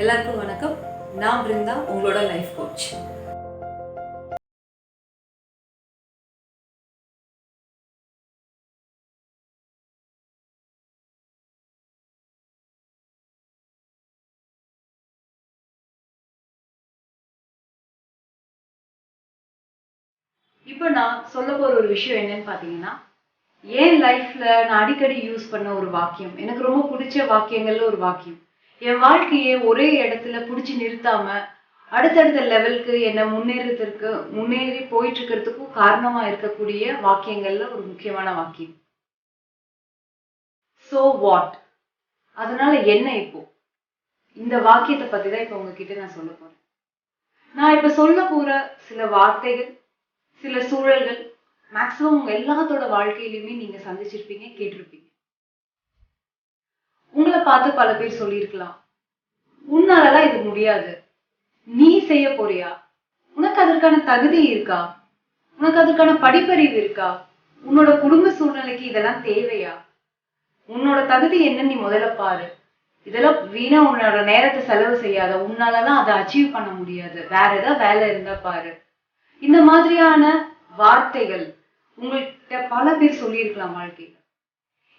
எல்லாருக்கும் வணக்கம். நான் பிருந்தா உங்களோட லைஃப் கோச் இப்போ நான் சொல்ல போற ஒரு விஷயம் என்னன்னு பாத்தீங்கன்னா என் லைஃப்ல நான் அடிக்கடி யூஸ் பண்ண ஒரு வாக்கியம் எனக்கு ரொம்ப பிடிச்ச வாக்கியங்கள்ல ஒரு வாக்கியம். என் வாழ்க்கையை ஒரே இடத்துல பிடிச்சி நிறுத்தாம அடுத்தடுத்த லெவலுக்கு என்னை முன்னேறதுக்கு முன்னேறி போயிட்டு இருக்கிறதுக்கும் காரணமா இருக்கக்கூடிய வாக்கியங்கள்ல ஒரு முக்கியமான வாக்கியம். சோ வாட் அதனால என்ன இப்போ? இந்த வாக்கியத்தை பத்தி தான் இப்போ உங்ககிட்ட நான் சொல்ல போறேன். நான் இப்ப சொல்ல போற சில வார்த்தைகள் சில சூழல்கள் மேக்சிமம் உங்க எல்லாத்தோட வாழ்க்கையிலுமே நீங்க சந்திச்சிருப்பீங்க கேட்டிருப்பீங்க. உங்களை பார்த்து பல பேர் சொல்லியிருக்கலாம். உன்னாலலாம் இது முடியாது. நீ செய்ய போறியா? உனக்கு அதற்கான தகுதி இருக்கா? உனக்கு அதற்கான படிப்பறிவு இருக்கா? உன்னோட குடும்ப சூழ்நிலைக்கு இதெல்லாம் தேவையா? உன்னோட தகுதி என்னன்னு நீ முதல்ல பாரு. இதெல்லாம் வீணா உன்னோட நேரத்தை செலவு செய்யாத. உன்னாலதான் அதை அச்சீவ் பண்ண முடியாது. வேற ஏதாவது வேலை இருந்தா பாரு. இந்த மாதிரியான வார்த்தைகள் உங்கள்கிட்ட பல பேர் சொல்லியிருக்கலாம் வாழ்க்கையில.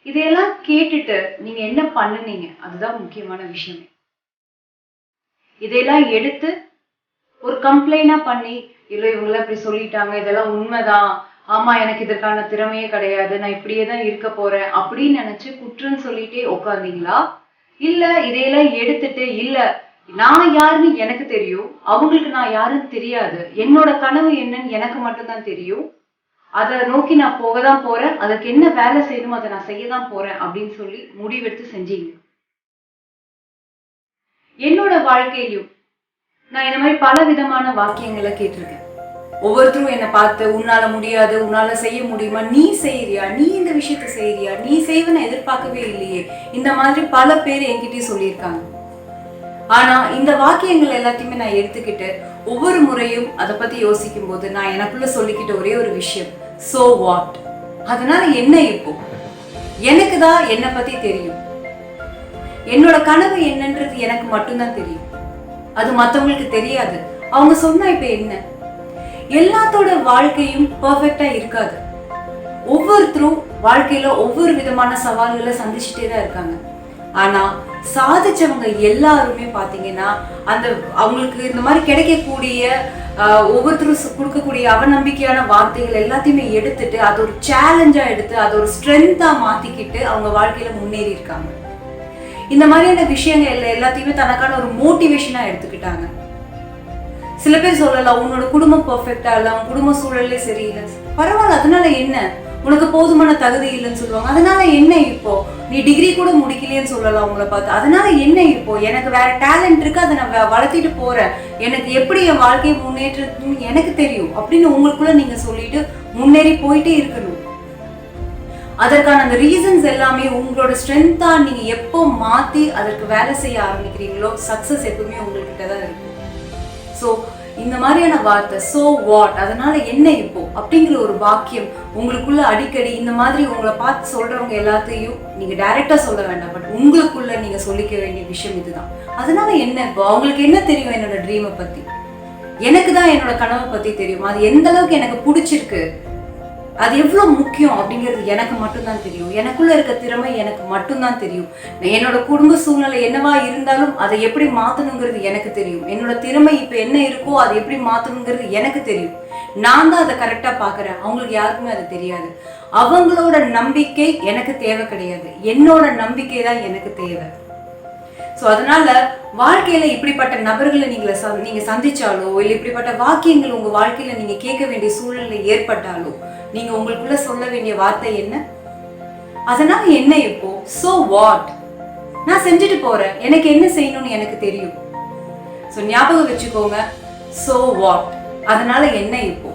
இதையெல்லாம் கேட்டுட்டு நீங்க என்ன பண்ணுனீங்க? அதுதான் முக்கியமான விஷயமே. இதையெல்லாம் எடுத்து ஒரு கம்ப்ளைண்டா பண்ணி இல்லை இவங்களாம் இப்படி சொல்லிட்டாங்க. இதெல்லாம் உண்மைதான். ஆமா எனக்கு இதற்கான திறமையே கிடையாது. நான் இப்படியே தான் இருக்க போறேன். அப்படின்னு நினைச்சு குற்றம் சொல்லிட்டே உட்காந்தீங்களா இல்ல இதையெல்லாம் எடுத்துட்டு இல்ல நான் யாருன்னு எனக்கு தெரியும். அவங்களுக்கு நான் யாருன்னு தெரியாது. என்னோட கனவு என்னன்னு எனக்கு மட்டும்தான் தெரியும். அதை நோக்கி நான் போக தான் போறேன். அதுக்கு என்ன வேலை செய்யணுமோ அதை நான் செய்ய தான் போறேன் அப்படின்னு சொல்லி முடிவெடுத்து செஞ்சீங்க. என்னோட வாழ்க்கையிலும் நான் இந்த மாதிரி பல விதமான வாக்கியங்களை கேட்டிருக்கேன். ஒவ்வொருத்தரும் என்னை பார்த்து உன்னால முடியாது உன்னால செய்ய முடியுமா? நீ செய்யறியா? நீ இந்த விஷயத்த செய்யறியா? நீ செய்வன எதிர்பார்க்கவே இல்லையே. இந்த மாதிரி பல பேர் என்கிட்டயும் சொல்லியிருக்காங்க. ஆனா இந்த வாக்கியங்கள் எல்லாத்தையுமே நான் எடுத்துக்கிட்டு ஒவ்வொரு முறையும் அதை பத்தி யோசிக்கும் போது நான் எனக்குள்ள சொல்லிக்கிட்ட ஒரே ஒரு விஷயம். சோ வாட் அதனால என்ன இப்போ? எனக்கு தான் என்னை பத்தி தெரியும். என்னோட கனவு என்னன்றது எனக்கு மட்டும்தான் தெரியும். அது மற்றவங்களுக்கு தெரியாது. அவங்க சொன்னா இப்ப என்ன? எல்லாத்தோட வாழ்க்கையும் பர்ஃபெக்டா இருக்காது. ஒவ்வொருத்தரும் வாழ்க்கையில ஒவ்வொரு விதமான சவால்களை சந்திச்சுட்டே தான் இருக்காங்க. ஆனா சாதிச்சவங்க எல்லாருமே பாத்தீங்கன்னா அந்த அவங்களுக்கு இந்த மாதிரி கிடைக்கக்கூடிய ஒவ்வொருத்தரும் கொடுக்கக்கூடிய அவநம்பிக்கையான வார்த்தைகள் எல்லாத்தையுமே எடுத்துட்டு அது ஒரு சேலஞ்சா எடுத்து அது ஒரு ஸ்ட்ரென்த்தா மாத்திக்கிட்டு அவங்க வாழ்க்கையில முன்னேறி இருக்காங்க. இந்த மாதிரியான விஷயங்கள் இல்லை எல்லாத்தையுமே தனக்கான ஒரு மோட்டிவேஷனா எடுத்துக்கிட்டாங்க. சில பேர் சொல்லலாம் உன்னோட குடும்பம் பர்ஃபெக்டா இல்லை உன் குடும்ப சூழலே சரியில்லை. பரவாயில்ல அதனால என்ன? உனக்கு போதுமான தகுதி இல்லைன்னு சொல்லுவாங்க. அதனால என்ன இப்போ? நீ டிகிரி கூட முடிக்கலையேன்னு சொல்லலாம் உங்களை பார்த்து. அதனால என்ன இப்போ? எனக்கு வேற டேலண்ட் இருக்கு அதை நான் வளர்த்திட்டு போறேன். எனக்கு எப்படி என் வாழ்க்கையை முன்னேற்றதுன்னு எனக்கு தெரியும். அப்படின்னு உங்களுக்குள்ள நீங்க சொல்லிட்டு முன்னேறி போயிட்டே இருக்கணும். அதற்கான அந்த ரீசன்ஸ் எல்லாமே உங்களோட ஸ்ட்ரென்த்தா நீங்க எப்போ மாத்தி அதற்கு வேலை செய்ய ஆரம்பிக்கிறீங்களோ சக்சஸ் எப்பவுமே உங்ககிட்ட தான் இருக்கும் ஸோ இந்த மாதிரியான வார்த்தை சோ வாட் அதனால என்ன இப்போ? அப்படிங்கிற ஒரு வாக்கியம் உங்களுக்குள்ள அடிக்கடி இந்த மாதிரி உங்களை பார்த்து சொல்றவங்க எல்லாத்தையும் நீங்க டைரக்டா சொல்ல வேண்டாம். பட் உங்களுக்குள்ள நீங்க சொல்லிக்க வேண்டிய விஷயம் இதுதான். அதனால என்ன இப்போ? அவங்களுக்கு என்ன தெரியும் என்னோட ட்ரீமை பத்தி? எனக்கு தான் என்னோட கனவை பத்தி தெரியும். அது எந்த அளவுக்கு எனக்கு பிடிச்சிருக்கு? அது எவ்வளோ முக்கியம் அப்படிங்கிறது எனக்கு மட்டும்தான் தெரியும். எனக்குள்ள இருக்க திறமை எனக்கு மட்டும்தான் தெரியும். என்னோட குடும்ப சூழ்நிலை என்னவா இருந்தாலும் அதை எப்படி மாற்றணுங்கிறது எனக்கு தெரியும். என்னோட திறமை இப்போ என்ன இருக்கோ அதை எப்படி மாற்றணுங்கிறது எனக்கு தெரியும். நான் தான் அதை கரெக்டாக பார்க்குறேன். அவங்களுக்கு யாருக்குமே அது தெரியாது. அவங்களோட நம்பிக்கை எனக்கு தேவை கிடையாது. என்னோட நம்பிக்கை தான் எனக்கு தேவை. ஸோ அதனால வாழ்க்கையில இப்படிப்பட்ட நபர்களை நீங்களை சந் நீங்கள் சந்திச்சாலோ இல்லை இப்படிப்பட்ட வாக்கியங்கள் உங்கள் வாழ்க்கையில நீங்கள் கேட்க வேண்டிய சூழ்நிலை ஏற்பட்டாலோ நீங்க உங்களுக்குள்ள சொல்ல வேண்டிய வார்த்தை என்ன? அதனால என்ன இப்போ? சோ வாட் நான் செஞ்சுட்டு போறேன். எனக்கு என்ன செய்யணும்னு எனக்கு தெரியும். ஸோ ஞாபகம் வச்சுக்கோங்க. சோ வாட் அதனால என்ன இப்போ?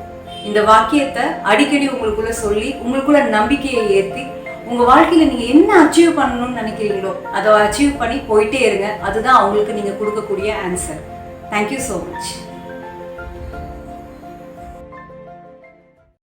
இந்த வாக்கியத்தை அடிக்கடி உங்களுக்குள்ள சொல்லி உங்களுக்குள்ள நம்பிக்கையை ஏற்றி உங்க வாழ்க்கையில நீங்க என்ன அச்சீவ் பண்ணணும்னு நினைக்கிறீங்களோ அதை அச்சீவ் பண்ணி போயிட்டே இருங்க. அதுதான் அவங்களுக்கு நீங்க கொடுக்கக்கூடிய ஆன்சர் தேங்க்யூ ஸோ மச்